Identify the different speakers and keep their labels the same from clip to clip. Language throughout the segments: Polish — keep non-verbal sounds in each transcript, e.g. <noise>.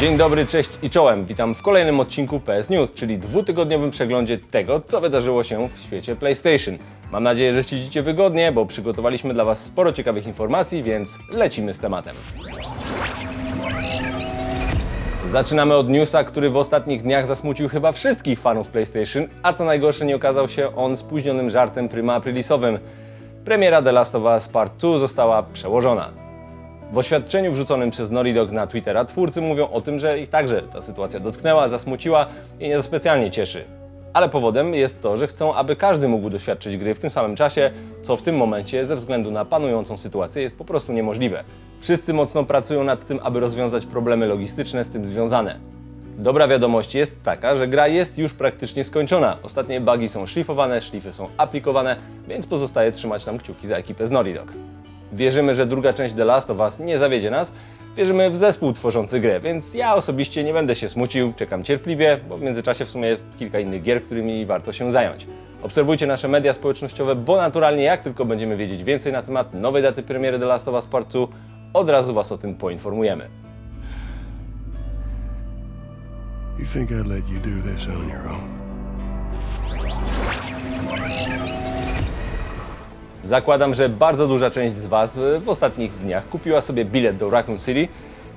Speaker 1: Dzień dobry, cześć i czołem. Witam w kolejnym odcinku PS News, czyli dwutygodniowym przeglądzie tego, co wydarzyło się w świecie PlayStation. Mam nadzieję, że siedzicie wygodnie, bo przygotowaliśmy dla Was sporo ciekawych informacji, więc lecimy z tematem. Zaczynamy od newsa, który w ostatnich dniach zasmucił chyba wszystkich fanów PlayStation, a co najgorsze nie okazał się on spóźnionym żartem prima aprilisowym. Premiera The Last of Us Part 2 została przełożona. W oświadczeniu wrzuconym przez Naughty Dog na Twittera twórcy mówią o tym, że ich także ta sytuacja dotknęła, zasmuciła i nie specjalnie cieszy. Ale powodem jest to, że chcą, aby każdy mógł doświadczyć gry w tym samym czasie, co w tym momencie ze względu na panującą sytuację jest po prostu niemożliwe. Wszyscy mocno pracują nad tym, aby rozwiązać problemy logistyczne z tym związane. Dobra wiadomość jest taka, że gra jest już praktycznie skończona. Ostatnie bugi są szlifowane, szlify są aplikowane, więc pozostaje trzymać nam kciuki za ekipę z Naughty Dog. Wierzymy, że druga część The Last of Us nie zawiedzie nas. Wierzymy w zespół tworzący grę, więc ja osobiście nie będę się smucił, czekam cierpliwie, bo w międzyczasie w sumie jest kilka innych gier, którymi warto się zająć. Obserwujcie nasze media społecznościowe, bo naturalnie jak tylko będziemy wiedzieć więcej na temat nowej daty premiery The Last of Us Part 2, od razu Was o tym poinformujemy.
Speaker 2: You think I'd let you do this on your own?
Speaker 1: Zakładam, że bardzo duża część z Was e, w ostatnich dniach kupiła sobie bilet do Raccoon City.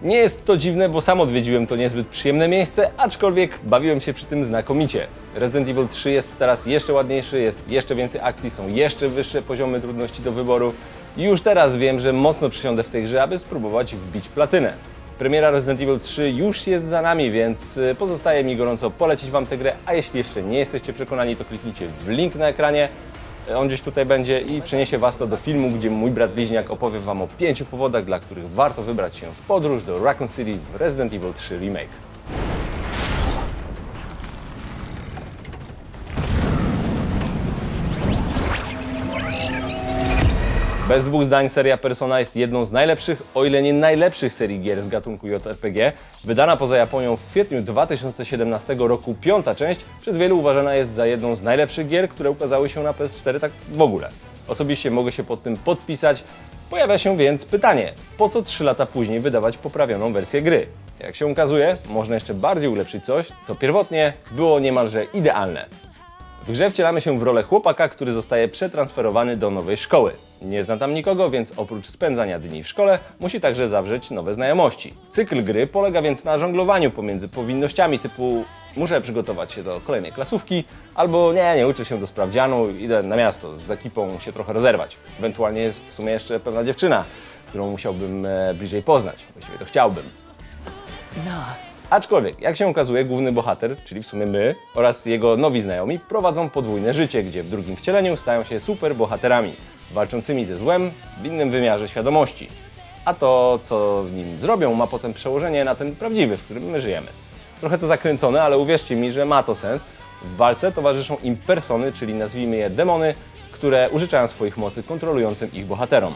Speaker 1: Nie jest to dziwne, bo sam odwiedziłem to niezbyt przyjemne miejsce, aczkolwiek bawiłem się przy tym znakomicie. Resident Evil 3 jest teraz jeszcze ładniejszy, jest jeszcze więcej akcji, są jeszcze wyższe poziomy trudności do wyboru. Już teraz wiem, że mocno przysiądę w tej grze, aby spróbować wbić platynę. Premiera Resident Evil 3 już jest za nami, więc y, pozostaje mi gorąco polecić Wam tę grę, a jeśli jeszcze nie jesteście przekonani, to kliknijcie w link na ekranie. On gdzieś tutaj będzie i przeniesie Was to do filmu, gdzie mój brat bliźniak opowie Wam o pięciu powodach, dla których warto wybrać się w podróż do Raccoon City w Resident Evil 3 Remake. Bez dwóch zdań seria Persona jest jedną z najlepszych, o ile nie najlepszych serii gier z gatunku JRPG. Wydana poza Japonią w kwietniu 2017 roku piąta część przez wielu uważana jest za jedną z najlepszych gier, które ukazały się na PS4 tak w ogóle. Osobiście mogę się pod tym podpisać. Pojawia się więc pytanie, po co 3 lata później wydawać poprawioną wersję gry? Jak się okazuje, można jeszcze bardziej ulepszyć coś, co pierwotnie było niemalże idealne. W grze wcielamy się w rolę chłopaka, który zostaje przetransferowany do nowej szkoły. Nie zna tam nikogo, więc oprócz spędzania dni w szkole, musi także zawrzeć nowe znajomości. Cykl gry polega więc na żonglowaniu pomiędzy powinnościami typu muszę przygotować się do kolejnej klasówki, albo nie, nie uczę się do sprawdzianu, idę na miasto z ekipą się trochę rozerwać. Ewentualnie jest w sumie jeszcze pewna dziewczyna, którą musiałbym e, bliżej poznać. Właściwie to chciałbym. Aczkolwiek, jak się okazuje, główny bohater, czyli w sumie my oraz jego nowi znajomi, prowadzą podwójne życie, gdzie w drugim wcieleniu stają się super bohaterami, walczącymi ze złem w innym wymiarze świadomości. A to, co w nim zrobią, ma potem przełożenie na ten prawdziwy, w którym my żyjemy. Trochę to zakręcone, ale uwierzcie mi, że ma to sens. W walce towarzyszą im persony, czyli nazwijmy je demony, które użyczają swoich mocy kontrolującym ich bohaterom.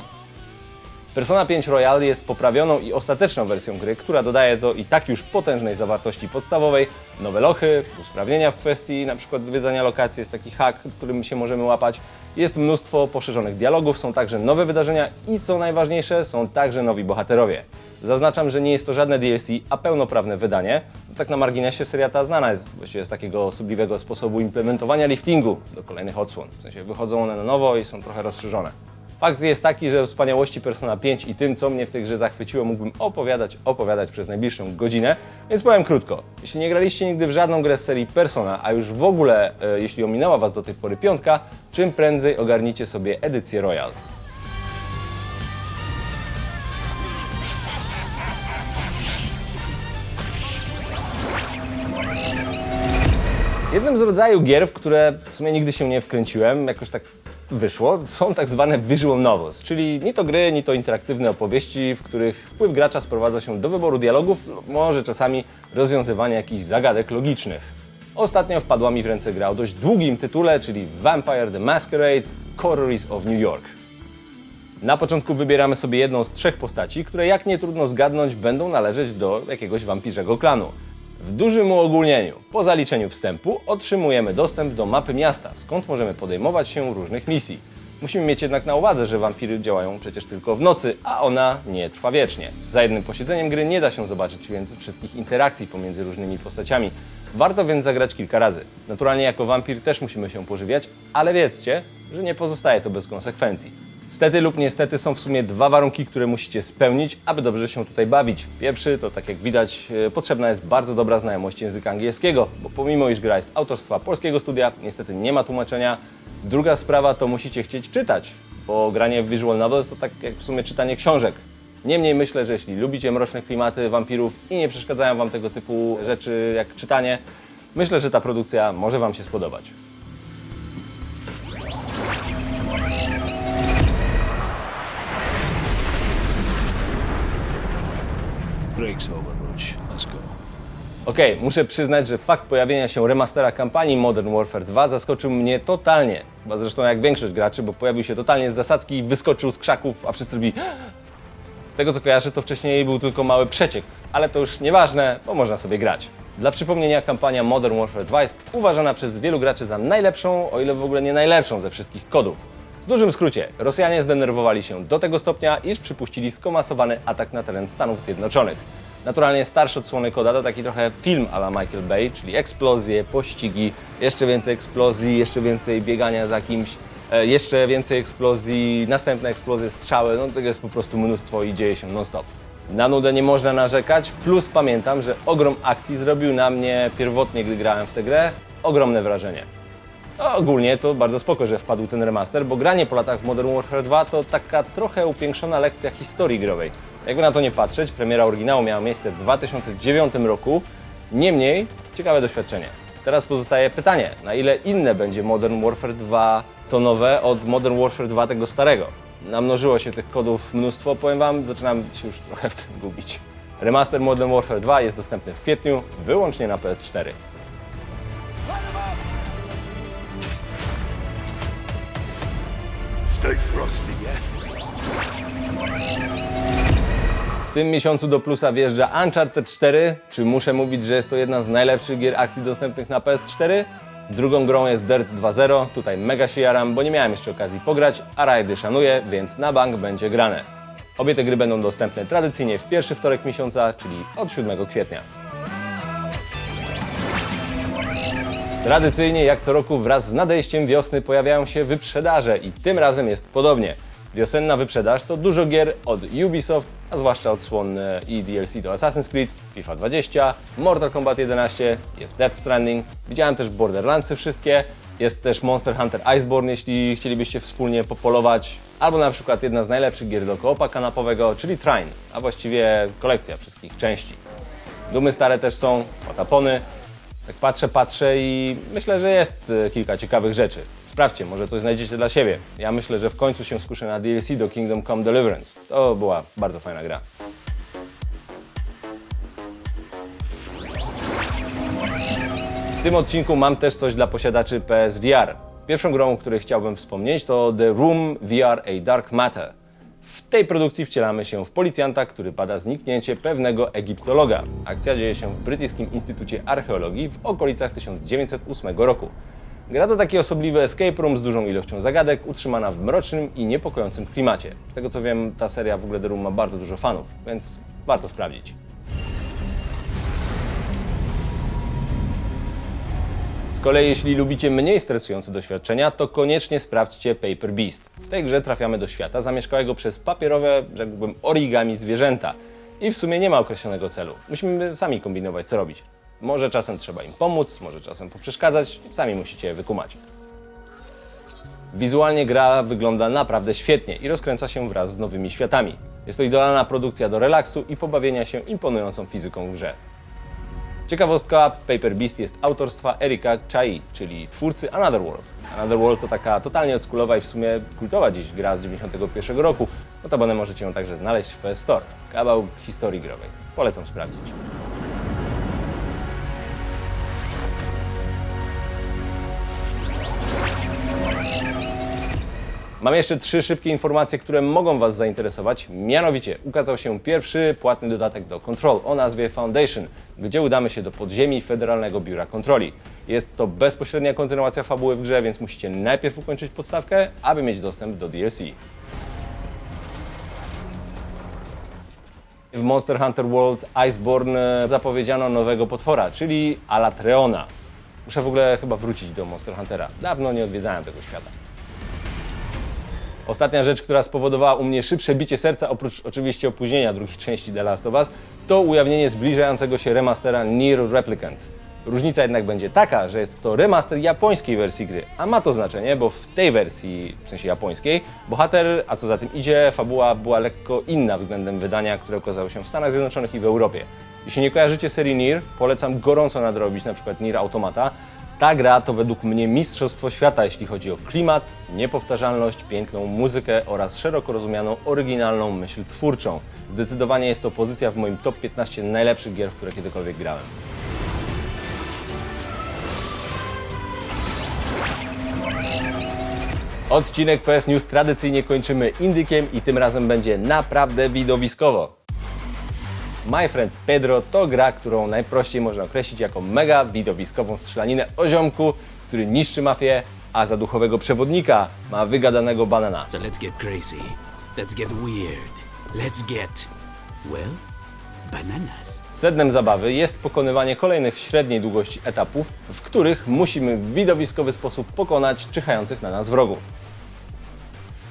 Speaker 1: Persona 5 Royal jest poprawioną i ostateczną wersją gry, która dodaje do i tak już potężnej zawartości podstawowej nowe lochy, usprawnienia w kwestii np. zwiedzania lokacji, jest taki hack, którym się możemy łapać. Jest mnóstwo poszerzonych dialogów, są także nowe wydarzenia i co najważniejsze, są także nowi bohaterowie. Zaznaczam, że nie jest to żadne DLC, a pełnoprawne wydanie. Tak na marginesie seria ta znana jest właściwie z takiego osobliwego sposobu implementowania liftingu do kolejnych odsłon. W sensie wychodzą one na nowo i są trochę rozszerzone. Fakt jest taki, że o wspaniałości Persona 5 i tym, co mnie w tej grze zachwyciło, mógłbym opowiadać, opowiadać przez najbliższą godzinę, więc powiem krótko. Jeśli nie graliście nigdy w żadną grę z serii Persona, a już w ogóle, e, jeśli ominęła Was do tej pory piątka, czym prędzej ogarnijcie sobie edycję Royal. Jednym z rodzaju gier, w które w sumie nigdy się nie wkręciłem, jakoś tak wyszło, są tak zwane visual novels, czyli ni to gry, ni to interaktywne opowieści, w których wpływ gracza sprowadza się do wyboru dialogów, może czasami rozwiązywania jakichś zagadek logicznych. Ostatnio wpadła mi w ręce gra o dość długim tytule, czyli Vampire the Masquerade Horrors of New York. Na początku wybieramy sobie jedną z trzech postaci, które jak nie trudno zgadnąć będą należeć do jakiegoś wampirzego klanu. W dużym uogólnieniu, po zaliczeniu wstępu, otrzymujemy dostęp do mapy miasta, skąd możemy podejmować się różnych misji. Musimy mieć jednak na uwadze, że wampiry działają przecież tylko w nocy, a ona nie trwa wiecznie. Za jednym posiedzeniem gry nie da się zobaczyć więc wszystkich interakcji pomiędzy różnymi postaciami. Warto więc zagrać kilka razy. Naturalnie jako wampir też musimy się pożywiać, ale wiedzcie, że nie pozostaje to bez konsekwencji. Stety lub niestety są w sumie dwa warunki, które musicie spełnić, aby dobrze się tutaj bawić. Pierwszy to, tak jak widać, e, potrzebna jest bardzo dobra znajomość języka angielskiego, bo pomimo iż gra jest autorstwa polskiego studia, niestety nie ma tłumaczenia. Druga sprawa to musicie chcieć czytać, bo granie w visual novels to tak jak w sumie czytanie książek. Niemniej myślę, że jeśli lubicie mroczne klimaty wampirów i nie przeszkadzają Wam tego typu rzeczy jak czytanie, myślę, że ta produkcja może Wam się spodobać.
Speaker 3: Break's. Let's go.
Speaker 1: Okej, muszę przyznać, że fakt pojawienia się remastera kampanii Modern Warfare 2 zaskoczył mnie totalnie. Chyba zresztą jak większość graczy, bo pojawił się totalnie z zasadzki, wyskoczył z krzaków, a wszyscy robili <gasps> Z tego co kojarzę, to wcześniej był tylko mały przeciek, ale to już nieważne, bo można sobie grać. Dla przypomnienia, kampania Modern Warfare 2 jest uważana przez wielu graczy za najlepszą, o ile w ogóle nie najlepszą ze wszystkich kodów. W dużym skrócie, Rosjanie zdenerwowali się do tego stopnia, iż przypuścili skomasowany atak na teren Stanów Zjednoczonych. Naturalnie starsze odsłony koda to taki trochę film a la Michael Bay, czyli eksplozje, pościgi, jeszcze więcej eksplozji, jeszcze więcej biegania za kimś, e, jeszcze więcej eksplozji, następne eksplozje, strzały, no tego jest po prostu mnóstwo i dzieje się non-stop. Na nudę nie można narzekać, plus pamiętam, że ogrom akcji zrobił na mnie pierwotnie, gdy grałem w tę grę, ogromne wrażenie. Ogólnie to bardzo spoko, że wpadł ten remaster, bo granie po latach w Modern Warfare 2 to taka trochę upiększona lekcja historii growej. Jakby na to nie patrzeć, premiera oryginału miała miejsce w 2009 roku, niemniej ciekawe doświadczenie. Teraz pozostaje pytanie, na ile inne będzie Modern Warfare 2 to nowe od Modern Warfare 2 tego starego. Namnożyło się tych kodów mnóstwo, powiem Wam, zaczynam się już trochę w tym gubić. Remaster Modern Warfare 2 jest dostępny w kwietniu, wyłącznie na PS4. W tym miesiącu do plusa wjeżdża Uncharted 4. Czy muszę mówić, że jest to jedna z najlepszych gier akcji dostępnych na PS4? Drugą grą jest Dirt 2.0. Tutaj mega się jaram, bo nie miałem jeszcze okazji pograć, a rajdy szanuję, więc na bank będzie grane. Obie te gry będą dostępne tradycyjnie w pierwszy wtorek miesiąca, czyli od 7 kwietnia. Tradycyjnie, jak co roku, wraz z nadejściem wiosny pojawiają się wyprzedaże i tym razem jest podobnie. Wiosenna wyprzedaż to dużo gier od Ubisoft, a zwłaszcza odsłonne i DLC do Assassin's Creed, FIFA 20, Mortal Kombat 11, jest Death Stranding, widziałem też Borderlandsy wszystkie, jest też Monster Hunter Iceborne, jeśli chcielibyście wspólnie popolować, albo na przykład jedna z najlepszych gier do koopa kanapowego, czyli Trine, a właściwie kolekcja wszystkich części. Dumy stare też są, Otapony, tak patrzę, patrzę i myślę, że jest e, kilka ciekawych rzeczy. Sprawdźcie, może coś znajdziecie dla siebie. Ja myślę, że w końcu się skuszę na DLC do Kingdom Come Deliverance. To była bardzo fajna gra. W tym odcinku mam też coś dla posiadaczy PSVR. Pierwszą grą, o której chciałbym wspomnieć to The Room VR A Dark Matter. W tej produkcji wcielamy się w policjanta, który bada zniknięcie pewnego egiptologa. Akcja dzieje się w Brytyjskim Instytucie Archeologii w okolicach 1908 roku. Gra to taki osobliwy escape room z dużą ilością zagadek, utrzymana w mrocznym i niepokojącym klimacie. Z tego co wiem, ta seria w ogóle The Room ma bardzo dużo fanów, więc warto sprawdzić. Z kolei jeśli lubicie mniej stresujące doświadczenia, to koniecznie sprawdźcie Paper Beast. W tej grze trafiamy do świata zamieszkałego przez papierowe, rzekłbym, origami zwierzęta. I w sumie nie ma określonego celu. Musimy sami kombinować, co robić. Może czasem trzeba im pomóc, może czasem poprzeszkadzać, sami musicie je wykumać. Wizualnie gra wygląda naprawdę świetnie i rozkręca się wraz z nowymi światami. Jest to idealna produkcja do relaksu i pobawienia się imponującą fizyką w grze. Ciekawostka, Paper Beast jest autorstwa Erika Chai, czyli twórcy Another World. Another World to taka totalnie oldschoolowa i w sumie kultowa dziś gra z 91 roku. Notabene możecie ją także znaleźć w PS Store. Kawał historii growej. Polecam sprawdzić. Mam jeszcze trzy szybkie informacje, które mogą Was zainteresować. Mianowicie ukazał się pierwszy płatny dodatek do Control o nazwie Foundation, gdzie udamy się do podziemi Federalnego Biura Kontroli. Jest to bezpośrednia kontynuacja fabuły w grze, więc musicie najpierw ukończyć podstawkę, aby mieć dostęp do DLC. W Monster Hunter World Iceborne zapowiedziano nowego potwora, czyli Alatreona. Muszę w ogóle chyba wrócić do Monster Huntera. Dawno nie odwiedzałem tego świata. Ostatnia rzecz, która spowodowała u mnie szybsze bicie serca, oprócz oczywiście opóźnienia drugiej części The Last of Us, to ujawnienie zbliżającego się remastera Nier Replicant. Różnica jednak będzie taka, że jest to remaster japońskiej wersji gry, a ma to znaczenie, bo w tej wersji, w sensie japońskiej, bohater, a co za tym idzie, fabuła była lekko inna względem wydania, które ukazało się w Stanach Zjednoczonych i w Europie. Jeśli nie kojarzycie serii Nier, polecam gorąco nadrobić na przykład Automata, ta gra to według mnie mistrzostwo świata, jeśli chodzi o klimat, niepowtarzalność, piękną muzykę oraz szeroko rozumianą oryginalną myśl twórczą. Zdecydowanie jest to pozycja w moim top 15 najlepszych gier, w które kiedykolwiek grałem. Odcinek PS News tradycyjnie kończymy indykiem i tym razem będzie naprawdę widowiskowo. My Friend Pedro to gra, którą najprościej można określić jako mega widowiskową strzelaninę o ziomku, który niszczy mafię, a za duchowego przewodnika ma wygadanego banana.
Speaker 3: So let's get crazy. Let's get weird. Let's get, well, bananas.
Speaker 1: Sednem zabawy jest pokonywanie kolejnych średniej długości etapów, w których musimy w widowiskowy sposób pokonać czyhających na nas wrogów.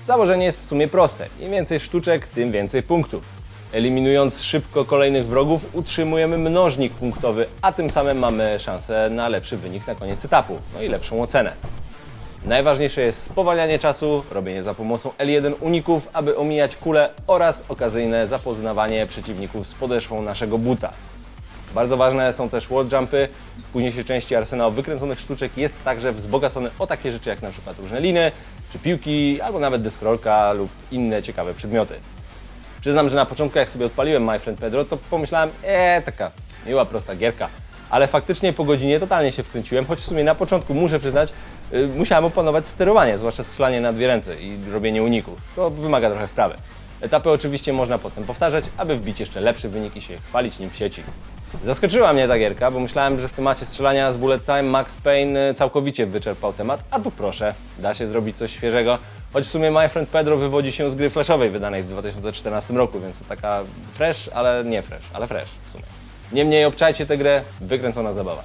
Speaker 1: Założenie jest w sumie proste. Im więcej sztuczek, tym więcej punktów. Eliminując szybko kolejnych wrogów, utrzymujemy mnożnik punktowy, a tym samym mamy szansę na lepszy wynik na koniec etapu, no i lepszą ocenę. Najważniejsze jest spowalnianie czasu, robienie za pomocą L1 uników, aby omijać kule oraz okazyjne zapoznawanie przeciwników z podeszwą naszego buta. Bardzo ważne są też wall jumpy. W późniejszej części arsenał wykręconych sztuczek jest także wzbogacony o takie rzeczy jak na przykład różne liny, czy piłki, albo nawet deskorolka lub inne ciekawe przedmioty. Przyznam, że na początku jak sobie odpaliłem My Friend Pedro, to pomyślałem, eee, taka miła, prosta gierka. Ale faktycznie po godzinie totalnie się wkręciłem, choć w sumie na początku muszę przyznać, y, musiałem opanować sterowanie, zwłaszcza strzelanie na dwie ręce i robienie uników. To wymaga trochę wprawy. Etapy oczywiście można potem powtarzać, aby wbić jeszcze lepszy wynik i się chwalić nim w sieci. Zaskoczyła mnie ta gierka, bo myślałem, że w temacie strzelania z bullet time Max Payne y, całkowicie wyczerpał temat, a tu proszę, da się zrobić coś świeżego. Choć w sumie My Friend Pedro wywodzi się z gry flashowej wydanej w 2014 roku, więc to taka fresh, ale nie fresh, ale fresh w sumie. Niemniej obczajcie tę grę, wykręcona zabawa.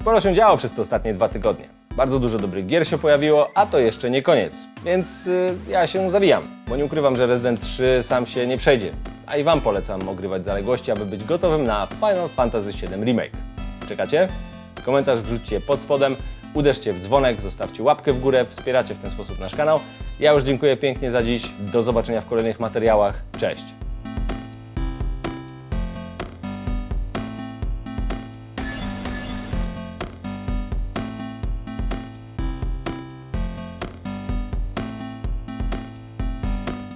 Speaker 1: Sporo się działo przez te ostatnie dwa tygodnie. Bardzo dużo dobrych gier się pojawiło, a to jeszcze nie koniec. Więc y, ja się zawijam, bo nie ukrywam, że Resident 3 sam się nie przejdzie. A i Wam polecam ogrywać zaległości, aby być gotowym na Final Fantasy VII Remake. Czekacie? Komentarz wrzućcie pod spodem, uderzcie w dzwonek, zostawcie łapkę w górę, wspieracie w ten sposób nasz kanał. Ja już dziękuję pięknie za dziś, do zobaczenia w kolejnych materiałach. Cześć!